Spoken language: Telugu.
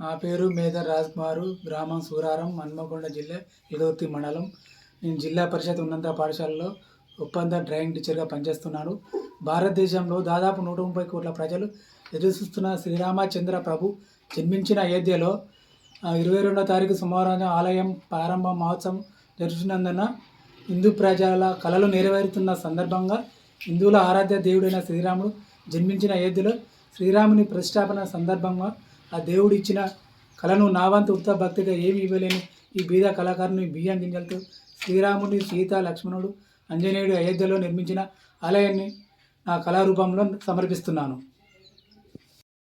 నా పేరు మేదర్ రాజ్ కుమారు గ్రామం సూరారం హన్మకొండ జిల్లా ఇదోర్తి మండలం. నేను జిల్లా పరిషత్ ఉన్నత పాఠశాలలో ఒప్పంద డ్రాయింగ్ టీచర్గా పనిచేస్తున్నాను. భారతదేశంలో దాదాపు నూట ముప్పై కోట్ల ప్రజలు ఎదురుచూస్తున్న శ్రీరామచంద్ర ప్రభు జన్మించిన అయోధ్యలో ఇరవై రెండో తారీఖు సోమవారం ఆలయం ప్రారంభ మహోత్సవం జరుగుతున్నందున హిందూ ప్రజల కళలు నెరవేరుతున్న సందర్భంగా హిందువుల ఆరాధ్య దేవుడైన శ్రీరాముడు జన్మించిన అయోధ్యలో శ్రీరాముని ప్రతిష్టాపన సందర్భంగా ఆ దేవుడు ఇచ్చిన కళను నా వంతు ఉత్త భక్తిగా ఏమి ఇవ్వలేని ఈ బీద కళాకారుని బియ్యం గింజలతో శ్రీరాముని సీత లక్ష్మణుడు ఆంజనేయుడు అయోధ్యలో నిర్మించిన ఆలయాన్ని నా కళారూపంలో సమర్పిస్తున్నాను.